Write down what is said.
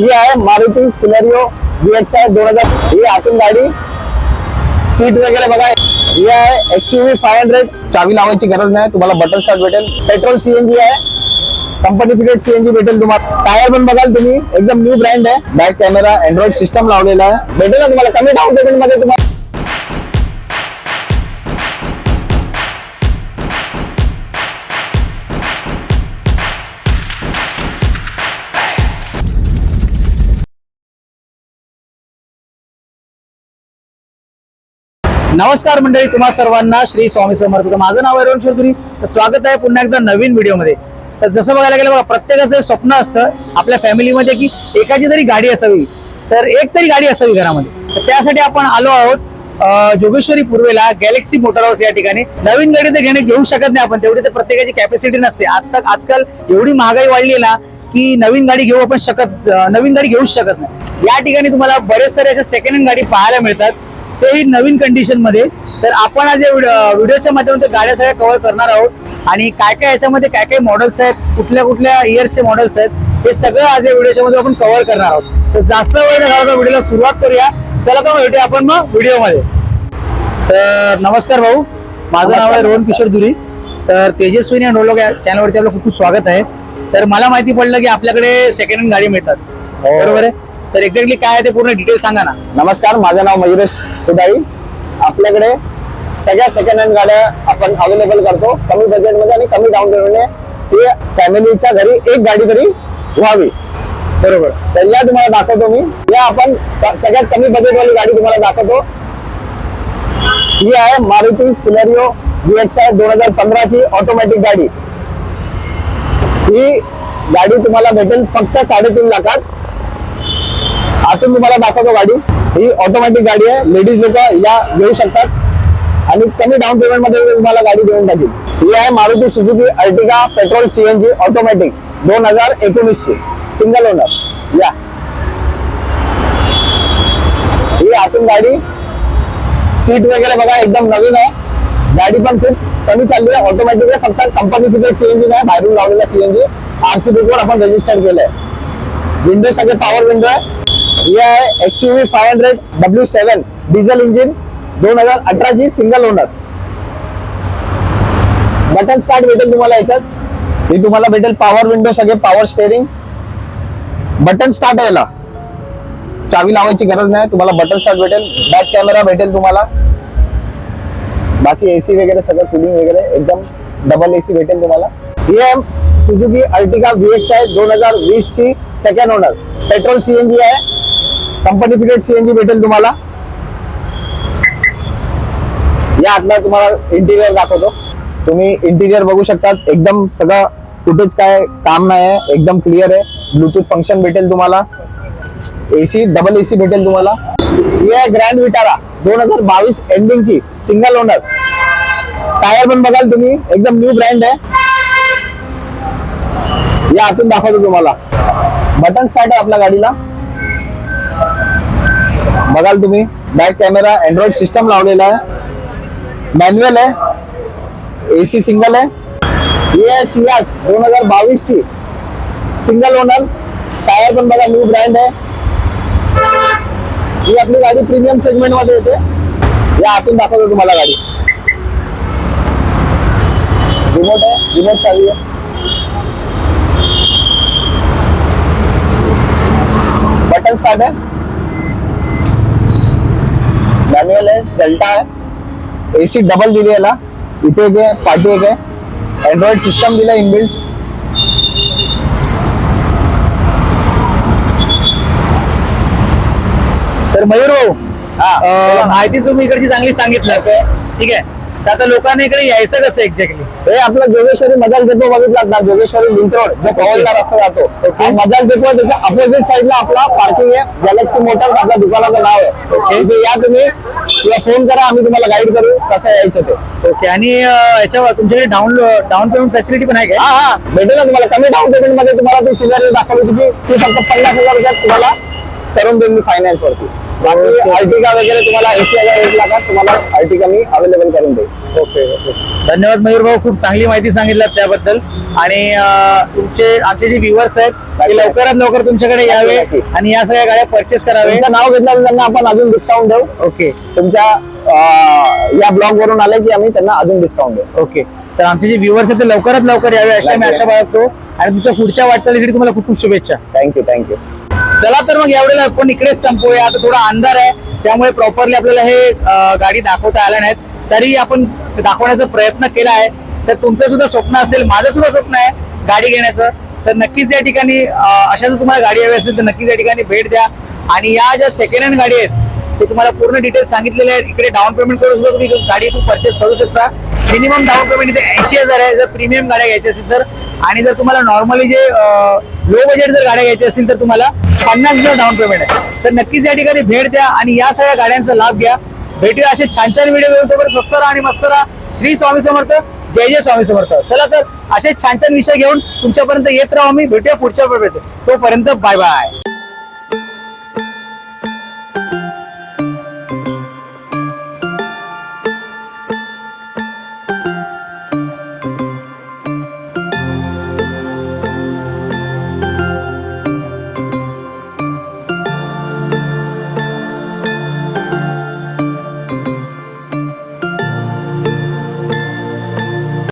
ही आहे मारुती आहे दोन हज़ार ये गाडी सीट ही एक्सयूवी हंड्रेड चावी लावायची गरज नाही तुम्हाला बटन स्टार्ट भेटेल पेट्रोल सीएनजी आहे कंपनी फिटेड सीएनजी भेटेल टायर पण बघाल एकदम न्यू ब्रँड है। बैक कॅमेरा एंड्रॉइड सिस्टम लावलेला आहे भेटेल कमी डाऊन पेमेंट मध्ये तुम्हाला नमस्कार मंडळी तुम्हा सर्वांना श्री स्वामी समर्थ माझं नाव आहे चौधरी तर स्वागत आहे पुन्हा एकदा नवीन व्हिडिओमध्ये. तर जसं बघायला गेलं बघा प्रत्येकाचं स्वप्न असतं आपल्या फॅमिलीमध्ये की एकाची तरी गाडी असावी. तर एक तरी गाडी असावी घरामध्ये. तर त्यासाठी आपण आलो आहोत जोगेश्वरी पूर्वेला गॅलेक्सी मोटर हाऊस या ठिकाणी. नवीन गाडी तर घेणे घेऊ शकत नाही आपण तेवढी तर प्रत्येकाची कॅपॅसिटी नसते. आता आजकाल एवढी महागाई वाढली आहे ना की नवीन गाडी घेऊ आपण शकत नवीन गाडी घेऊच शकत नाही. या ठिकाणी तुम्हाला बरेच सारे अशा सेकंड हँड गाडी पाहायला मिळतात. तेही नवीन कंडिशनमध्ये तर आपण आज या व्हिडिओच्या माध्यमातून गाड्या सगळ्या कव्हर करणार आहोत. आणि काय काय याच्यामध्ये काय काय मॉडेल्स आहेत कुठल्या कुठल्या इयर्सचे मॉडेल्स आहेत हे सगळं आज या व्हिडिओच्या मध्ये आपण कव्हर करणार आहोत. तर जास्त वेळ न व्हिडिओला सुरुवात करूया. चला तर भेटूया आपण मग व्हिडिओमध्ये. तर नमस्कार भाऊ. माझं नाव आहे रोहन. किशोर दुरी. तर तेजस्विनी आणि रोलोक या चॅनलवरती आपलं खूप खूप स्वागत आहे. तर मला माहिती पडलं की आपल्याकडे सेकंड हँड गाडी मिळतात. हो. बरोबर आहे? तर एक्झॅक्टली काय आहे ते पूर्ण डिटेल सांगा ना. नमस्कार माझं नाव मयुरेश कुदाळी आपल्याकडे सगळ्या सेकंड हँड गाड्या आपण अवेलेबल करतो. कमी बजेटमध्ये आणि कमी डाऊन पेमेंटने फॅमिलीच्या घरी एक गाडी तरी व्हावी. बरोबर. तर या तुम्हाला दाखवतो मी. या आपण सगळ्यात कमी बजेटवाली गाडी तुम्हाला दाखवतो. ही आहे मारुती सिलेरिओ VX आय दोन हजार पंधराची ऑटोमॅटिक गाडी. ही गाडी तुम्हाला भेटेल फक्त साडेतीन लाखात. आतून तुम्हाला दाखवतो गाडी. ही ऑटोमॅटिक गाडी आहे. लेडीज लोक या घेऊ शकतात. आणि कमी डाऊन पेमेंटमध्ये तुम्हाला गाडी देऊन टाकेल ही आहे Maruti Suzuki Ertiga petrol CNG automatic दोन हजार एकोणीस ची सिंगल ओनर या. ही आतून गाडी. सीट वगैरे बघा एकदम नवीन आहे. गाडी पण खूप कमी चालली आहे. ऑटोमॅटिक आहे. फक्त कंपनी फिटेड सीएनजी नाही बाहेरून लावलेला सीएनजी आरसी बुक वर आपण रजिस्टर केलंय. विंडो सगळे पॉवर विंडो आहे. ही आहे V five hundred W seven diesel engine दोन हजार अठराची सिंगल ओनर बटन स्टार्ट भेटेल तुम्हाला याच्यात. ही तुम्हाला भेटेल पॉवर विंडो सगळे पॉवर स्टेअरिंग बटन स्टार्ट आहे याला. चावी लावायची गरज नाही तुम्हाला बटन स्टार्ट भेटेल. बॅक कॅमेरा भेटेल तुम्हाला. बाकी एसी वगैरे सगळं कुलिंग वगैरे एकदम डबल एसी भेटेल तुम्हाला. ही आहे सुझुकी व्ही एक्स आहे दोन हजार वीस ची सेकंड ओनर पेट्रोल सीएनजी आहे. कंपनी फिटेड सीएनजी भेटेल तुम्हाला. या आतला तुम्हाला इंटिरियर दाखवतो. तुम्ही इंटिरियर बघू शकता एकदम सगळं कुठेच काय काम नाही आहे एकदम क्लिअर आहे. ब्लूटूथ फंक्शन भेटेल तुम्हाला. एसी डबल एसी भेटेल तुम्हाला. ही आहे ग्रँड विटारा दोन हजार बावीस एंडिंग ची सिंगल ओनर टायर पण बघाल तुम्ही. एकदम न्यू ब्रँड आहे. या आतून दाखवतो तुम्हाला. बटन स्टार्ट आहे आपल्या गाडीला. बघाल तुम्ही. बॅक कॅमेरा अँड्रॉइड सिस्टम लावलेला आहे. मॅन्युअल आहे. एसी सिंगल आहे. येस आहे दोन हजार बावीस ची सिंगल ओनर टायर पण बघा न्यू ब्रँड आहे. ही आपली गाडी प्रीमियम सेगमेंटमध्ये येते. या आतून दाखवतो तुम्हाला गाडी. रिमोट आहे. रिमोट चालू आहे. बटन स्टार्ट आहे. मॅन्युअल आहे झेल्टा आहे. एसी डबल दिली याला. इथे एक आहे पाठी एक आहे. अँड्रॉइड सिस्टम दिला इनबिल्ट तर मयूर भाऊ हा, माहिती तुम्ही इकडची चांगली सांगितलं. ठीक आहे. तर आता लोकांना इकडे यायचं कसं एक्झॅक्टली हे आपलं जोगेश्वरी मदाल डेपो बघितलात ना जोगेश्वरी लिंक रोड जो पवनला रस्ता जातो. हा मदाल डेपो त्याच्या अपोजिट साईडला आपला पार्किंग आहे. गॅलेक्सी मोटर्स आपल्या दुकानाचं नाव आहे. इथे या तुम्ही. किंवा फोन करा आम्ही तुम्हाला गाईड करू कसं यायचं ते. ओके आणि याच्यावर तुमच्याकडे डाऊन डाऊन पेमेंट फॅसिलिटी पण आहे का हा हा. भेटेल ना तुम्हाला. कमी डाऊन पेमेंटमध्ये तुम्हाला ती सिलेरी दाखवली होती की ती फक्त पन्नास हजार रुपयात तुम्हाला करून देईल मी फायनान्स वरती. बाकी अर्टिका वगैरे तुम्हाला ऐंशी हजार लाखात तुम्हाला अर्टिका मी अवेलेबल करून देईल. ओके ओके धन्यवाद मयूर भाऊ खूप चांगली माहिती सांगितलं त्याबद्दल. आणि तुमचे आमचे जे व्ह्युअर्स आहेत ते लवकरात लवकर तुमच्याकडे यावे. आणि या सगळ्या गाड्या परचेस करावे. नाव घेतलं तर त्यांना आपण अजून डिस्काउंट देऊ. ओके तुमच्या या ब्लॉग वरून आले की आम्ही त्यांना अजून डिस्काउंट देऊ. ओके तर आमचे जे व्ह्युअर्स आहेत ते लवकरात लवकर यावे अशी आम्ही आशा बाळगतो. आणि तुमच्या पुढच्या वाटचालीसाठी तुम्हाला खूप खूप शुभेच्छा. थँक्यू थँक्यू चला तर मग यावेळेला आपण इकडेच संपूया. आता थोडा अंधार आहे. त्यामुळे प्रॉपरली आपल्याला हे गाडी दाखवता आल्या नाहीत. तरी आपण दाखवण्याचा प्रयत्न केला आहे. तर तुमचं सुद्धा स्वप्न असेल माझं सुद्धा स्वप्न आहे गाडी घेण्याचं. तर नक्कीच या ठिकाणी अशा जर तुम्हाला गाडी हवी असेल तर नक्कीच या ठिकाणी भेट द्या. आणि या ज्या सेकंड हँड गाडी आहेत ते तुम्हाला पूर्ण डिटेल्स सांगितलेले आहेत. इकडे डाऊन पेमेंट करून सुद्धा तुम्ही गाडी तुम्ही परचेस करू शकता. मिनिमम डाऊन पेमेंट इथे ऐंशी हजार आहे. जर प्रीमियम गाड्या घ्यायच्या असेल तर. आणि जर तुम्हाला नॉर्मली जे लो बजेट जर गाड्या घ्यायच्या असतील तर तुम्हाला पन्नास हजार डाऊन पेमेंट आहे. तर नक्कीच या ठिकाणी भेट द्या आणि या सगळ्या गाड्यांचा लाभ घ्या. भेटूया असे छान छान व्हिडिओ घेऊन स्वस्त राहा आणि मस्त राहा. श्री स्वामी समर्थ जय जय स्वामी समर्थ. चला तर असे छान छान विषय घेऊन तुमच्यापर्यंत येत राहू आम्ही. भेटूया पुढच्या तोपर्यंत बाय बाय